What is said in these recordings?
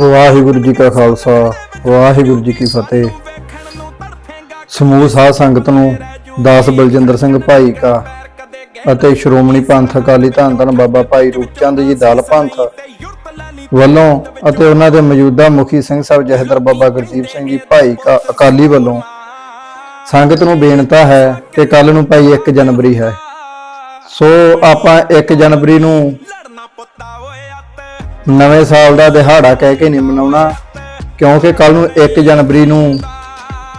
ਵਾਹਿਗੁਰੂ ਜੀ ਕਾ ਖਾਲਸਾ, ਵਾਹਿਗੁਰੂ ਜੀ ਕੀ ਫਤਿਹ। ਸਮੂਹ ਸਾਧ ਸੰਗਤ ਨੂੰ ਦਾਸ ਬਲਜਿੰਦਰ ਸਿੰਘ ਭਾਈ ਕਾ ਅਤੇ ਸ਼੍ਰੋਮਣੀ ਪੰਥ ਅਕਾਲੀ ਧੰਨ ਧੰਨ ਬਾਬਾ ਭਾਈ ਰੂਪਚੰਦ ਜੀ ਦਾਲ ਪੰਥ ਵੱਲੋਂ ਅਤੇ ਉਹਨਾਂ ਦੇ ਮੌਜੂਦਾ ਮੁਖੀ ਸਿੰਘ ਸਾਹਿਬ ਜਹਦਰ ਬਾਬਾ ਗੁਰਦੀਪ ਸਿੰਘ ਜੀ ਭਾਈ ਕਾ ਅਕਾਲੀ ਵੱਲੋਂ ਸੰਗਤ ਨੂੰ ਬੇਨਤਾ ਹੈ ਕਿ ਕੱਲ ਨੂੰ ਭਾਈ 1 ਜਨਵਰੀ ਹੈ। ਸੋ ਆਪਾਂ 1 ਜਨਵਰੀ ਨੂੰ ਨਵੇਂ ਸਾਲ ਦਾ ਦਿਹਾੜਾ ਕਹਿ ਕੇ ਨਹੀਂ ਮਨਾਉਣਾ, ਕਿਉਂਕਿ ਕੱਲ ਨੂੰ 1 ਜਨਵਰੀ ਨੂੰ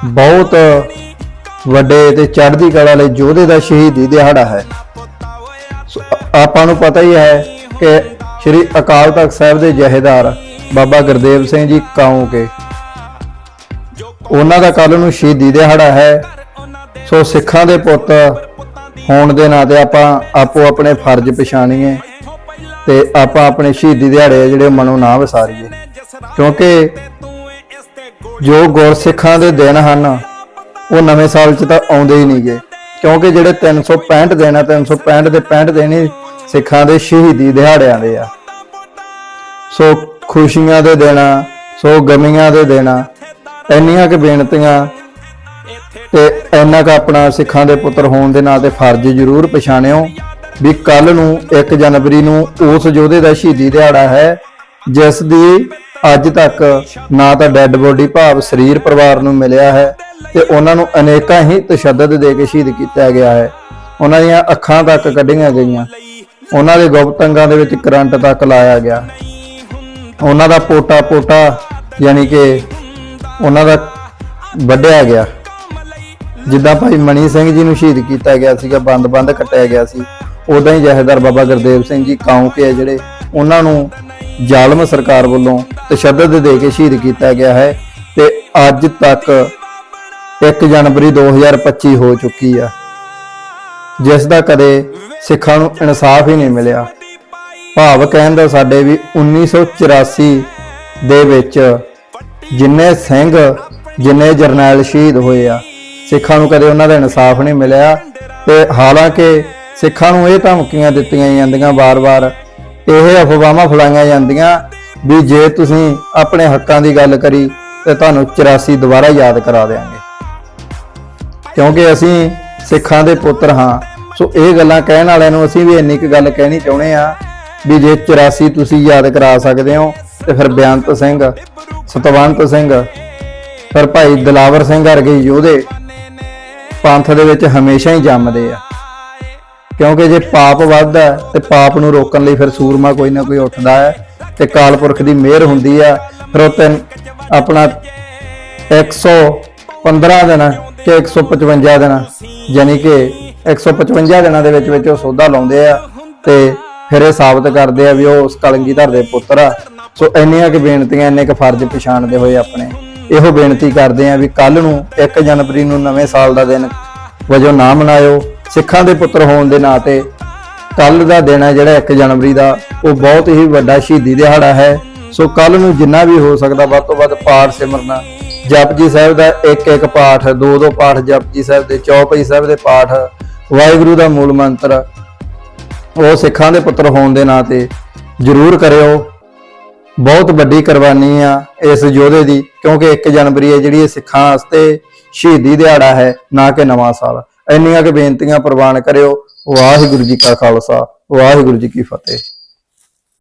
ਬਹੁਤ ਵੱਡੇ ਤੇ ਚੜ੍ਹਦੀ ਕਲਾ ਲਈ ਯੋਧੇ ਦਾ ਸ਼ਹੀਦੀ ਦਿਹਾੜਾ ਹੈ। ਆਪਾਂ ਨੂੰ ਪਤਾ ਹੀ ਹੈ ਕਿ ਸ੍ਰੀ ਅਕਾਲ ਤਖਤ ਸਾਹਿਬ ਦੇ ਜਹੇਦਾਰ ਬਾਬਾ ਗੁਰਦੇਵ ਸਿੰਘ ਜੀ ਕਾਉਂ ਕੇ। ਉਹਨਾਂ ਦਾ ਕੱਲ ਨੂੰ ਸ਼ਹੀਦੀ ਦਿਹਾੜਾ ਹੈ। ਸੋ ਸਿੱਖਾਂ ਦੇ ਪੁੱਤ ਹੋਣ ਦੇ ਨਾਤੇ ਆਪਾਂ ਆਪੋ ਆਪਣੇ ਫਰਜ਼ ਪਛਾਣੀਏ। ਤੇ ਆਪਾਂ ਆਪਣੇ ਸ਼ਹੀਦੀ ਦਿਹਾੜੇ ਆ ਜਿਹੜੇ ਮਨੋਂ ਨਾ ਵਿਸਾਰੀਏ। ਕਿਉਂਕਿ ਜੋ ਗੁਰਸਿੱਖਾਂ ਦੇ ਦਿਨ ਹਨ, ਉਹ ਨਵੇਂ ਸਾਲ 'ਚ ਤਾਂ ਆਉਂਦੇ ਹੀ ਨਹੀਂਗੇ। ਕਿਉਂਕਿ ਜਿਹੜੇ 365 ਦਿਨ ਆ 365 ਦੇ 65 ਦਿਨ ਹੀ ਸਿੱਖਾਂ ਦੇ ਸ਼ਹੀਦੀ ਦਿਹਾੜਿਆਂ ਦੇ ਆ। ਸੋ ਖੁਸ਼ੀਆਂ ਦੇ ਦਿਨ ਆ, ਸੋ ਗਮੀਆਂ ਦੇ ਦਿਨ ਇੰਨੀਆਂ ਕਿ ਬੇਨਤੀਆਂ ਤੇ ਇੰਨਾ ਕੁ ਆਪਣਾ ਸਿੱਖਾਂ ਦੇ ਪੁੱਤਰ ਹੋਣ ਦੇ ਨਾਂ ਤੇ ਫਰਜ਼ ਜ਼ਰੂਰ ਪਛਾਣਿਓ। ਵੀ ਕੱਲ ਨੂੰ 1 ਜਨਵਰੀ ਨੂੰ ਉਸ ਯੋਧੇ ਦਾ ਸ਼ਹੀਦੀ ਦਿਹਾੜਾ ਹੈ, ਜਿਸ ਦੀ ਅੱਜ ਤੱਕ ਨਾ ਤਾਂ ਡੈੱਡ ਬੋਡੀ ਭਾਵ ਸਰੀਰ ਪਰਿਵਾਰ ਨੂੰ ਮਿਲਿਆ ਹੈ ਤੇ ਉਹਨਾਂ ਨੂੰ ਅਨੇਕਾਂ ਹੀ ਤਸ਼ੱਦਦ ਦੇ ਕੇ ਸ਼ਹੀਦ ਕੀਤਾ ਗਿਆ ਹੈ। ਉਹਨਾਂ ਦੀਆਂ ਅੱਖਾਂ ਤੱਕ ਕੱਢੀਆਂ ਗਈਆਂ। ਉਹਨਾਂ ਦੇ ਗੁਪਤ ਅੰਗਾਂ ਦੇ ਵਿੱਚ ਕਰੰਟ ਤੱਕ ਲਾਇਆ ਗਿਆ। ਉਹਨਾਂ ਦਾ ਪੋਟਾ ਪੋਟਾ ਯਾਨੀ ਕਿ ਉਹਨਾਂ ਦਾ ਵੱਢਿਆ ਗਿਆ। ਜਿੱਦਾਂ ਭਾਈ ਮਣੀ ਸਿੰਘ ਜੀ ਨੂੰ ਸ਼ਹੀਦ ਕੀਤਾ ਗਿਆ ਸੀਗਾ, ਬੰਦ-ਬੰਦ ਕੱਟਿਆ ਗਿਆ ਸੀ। ਉਦਾਂ ਹੀ ਜਹੇਦਾਰ ਬਾਬਾ ਗੁਰਦੇਵ ਸਿੰਘ ਜੀ ਕਾਉਂਕੇ ਆ ਜਿਹੜੇ ਉਹਨਾਂ ਨੂੰ ਜ਼ਾਲਮ ਸਰਕਾਰ ਵੱਲੋਂ ਤਸ਼ੱਦਦ ਦੇ ਕੇ ਸ਼ਹੀਦ ਕੀਤਾ ਗਿਆ ਹੈ ਤੇ ਅੱਜ ਤੱਕ 1 ਜਨਵਰੀ 2025 ਹੋ ਚੁੱਕੀ ਆ, ਜਿਸ ਦਾ ਕਦੇ ਸਿੱਖਾਂ ਨੂੰ ਇਨਸਾਫ ਹੀ ਨਹੀਂ ਮਿਲਿਆ। ਭਾਵ ਕਹਿਣ ਦਾ ਸਾਡੇ ਵੀ 1984 ਦੇ ਵਿੱਚ ਜਿੰਨੇ ਸਿੰਘ, ਜਿੰਨੇ ਜਰਨੈਲ ਸ਼ਹੀਦ ਹੋਏ ਆ, ਸਿੱਖਾਂ ਨੂੰ ਕਦੇ ਉਹਨਾਂ ਦਾ ਇਨਸਾਫ ਨਹੀਂ ਮਿਲਿਆ ਤੇ ਹਾਲਾਂਕਿ ਸਿੱਖਾਂ ਨੂੰ ਇਹ ਧਮਕੀਆਂ ਦਿੱਤੀਆਂ ਜਾਂਦੀਆਂ ਵਾਰ-ਵਾਰ, ਇਹ ਅਫਵਾਹਾਂ ਫਲਾਈਆਂ ਜਾਂਦੀਆਂ ਵੀ ਜੇ ਤੁਸੀਂ ਆਪਣੇ ਹੱਕਾਂ ਦੀ ਗੱਲ ਕਰੀ ਤੇ ਤੁਹਾਨੂੰ 84 ਦੁਬਾਰਾ ਯਾਦ ਕਰਾ ਦੇਵਾਂਗੇ ਕਿਉਂਕਿ ਅਸੀਂ ਸਿੱਖਾਂ ਦੇ ਪੁੱਤਰ ਹਾਂ, ਸੋ ਇਹ ਗੱਲਾਂ ਕਹਿਣ ਵਾਲਿਆਂ ਨੂੰ ਅਸੀਂ ਵੀ ਇੰਨੀ ਕੁ ਗੱਲ ਕਹਿਣੀ ਚਾਹੁੰਦੇ ਆ ਵੀ ਜੇ 84 ਤੁਸੀਂ ਯਾਦ ਕਰਾ ਸਕਦੇ ਹੋ ਤੇ ਫਿਰ ਬਿਆੰਤ ਸਿੰਘ, ਸਤਵੰਤ ਸਿੰਘ, ਫਿਰ ਭਾਈ ਦਲਾਵਰ ਸਿੰਘ ਵਰਗੇ ਯੋਧੇ ਪੰਥ ਦੇ ਵਿੱਚ ਹਮੇਸ਼ਾ ਹੀ ਜੰਮਦੇ ਆ। ਕਿਉਂਕਿ ਜੇ ਪਾਪ ਵੱਧਦਾ ਹੈ, ਤੇ ਪਾਪ ਨੂੰ ਰੋਕਣ ਲਈ ਫਿਰ ਸੂਰਮਾ ਕੋਈ ਨਾ ਕੋਈ ਉੱਠਦਾ ਹੈ ਤੇ ਕਾਲਪੁਰਖ ਦੀ ਮਿਹਰ ਹੁੰਦੀ ਆ ਫਿਰ ਉਹ ਤਿੰਨ ਆਪਣਾ 115 ਦਿਨ ਕਿ 155 ਦਿਨ ਯਾਨੀ ਕਿ 155 ਦਿਨਾਂ ਦੇ ਵਿੱਚ ਵਿੱਚ ਉਹ ਸੌਦਾ ਲਾਉਂਦੇ ਆ ਤੇ ਫਿਰ ਇਹ ਸਾਬਤ ਕਰਦੇ ਆ ਵੀ ਉਹ ਉਸ ਕਲੰਗੀ ਧਰ ਦੇ ਪੁੱਤਰ ਆ। ਸੋ ਇੰਨੀਆਂ ਕਿ ਬੇਨਤੀਆਂ, ਇੰਨੇ ਕਿ ਫਰਜ਼ ਪਛਾਣਦੇ ਹੋਏ ਆਪਣੇ ਇਹੋ ਬੇਨਤੀ ਕਰਦੇ ਆ ਵੀ ਕੱਲ ਨੂੰ 1 ਜਨਵਰੀ ਨੂੰ ਨਵੇਂ ਸਾਲ ਦਾ ਦਿਨ ਵਜੋਂ ਨਾ ਮਨਾਇਓ। ਸਿੱਖਾਂ ਦੇ ਪੁੱਤਰ ਹੋਣ ਦੇ ਨਾਤੇ ਕੱਲ ਦਾ ਦਿਨ ਹੈ ਜਿਹੜਾ 1 ਜਨਵਰੀ ਦਾ, ਉਹ ਬਹੁਤ ਹੀ ਵੱਡਾ ਸ਼ਹੀਦੀ ਦਿਹਾੜਾ ਹੈ। ਸੋ ਕੱਲ ਨੂੰ ਜਿੰਨਾ ਵੀ ਹੋ ਸਕਦਾ ਵੱਧ ਤੋਂ ਵੱਧ ਪਾਠ ਸਿਮਰਨਾ। ਜਪਜੀ ਸਾਹਿਬ ਦਾ ਇੱਕ ਇੱਕ ਪਾਠ, ਦੋ ਦੋ ਪਾਠ ਜਪਜੀ ਸਾਹਿਬ ਦੇ, ਚੌਪਈ ਸਾਹਿਬ ਦੇ ਪਾਠ, ਵਾਹਿਗੁਰੂ ਦਾ ਮੂਲ ਮੰਤਰ, ਉਹ ਸਿੱਖਾਂ ਦੇ ਪੁੱਤਰ ਹੋਣ ਦੇ ਨਾਂ ਤੇ ਜ਼ਰੂਰ ਕਰਿਓ। ਬਹੁਤ ਵੱਡੀ ਕੁਰਬਾਨੀ ਆ ਇਸ ਯੋਧੇ ਦੀ, ਕਿਉਂਕਿ 1 ਜਨਵਰੀ ਹੈ ਜਿਹੜੀ ਇਹ ਸਿੱਖਾਂ ਵਾਸਤੇ ਸ਼ਹੀਦੀ ਦਿਹਾੜਾ ਹੈ, ਨਾ ਕਿ ਨਵਾਂ ਸਾਲ। ਇੰਨੀਆਂ ਕਿ ਬੇਨਤੀਆਂ ਪ੍ਰਵਾਨ ਕਰਿਓ। ਵਾਹਿਗੁਰੂ ਜੀ ਕਾ ਖਾਲਸਾ ਵਾਹਿਗੁਰੂ ਜੀ ਕੀ ਫਤਿਹ।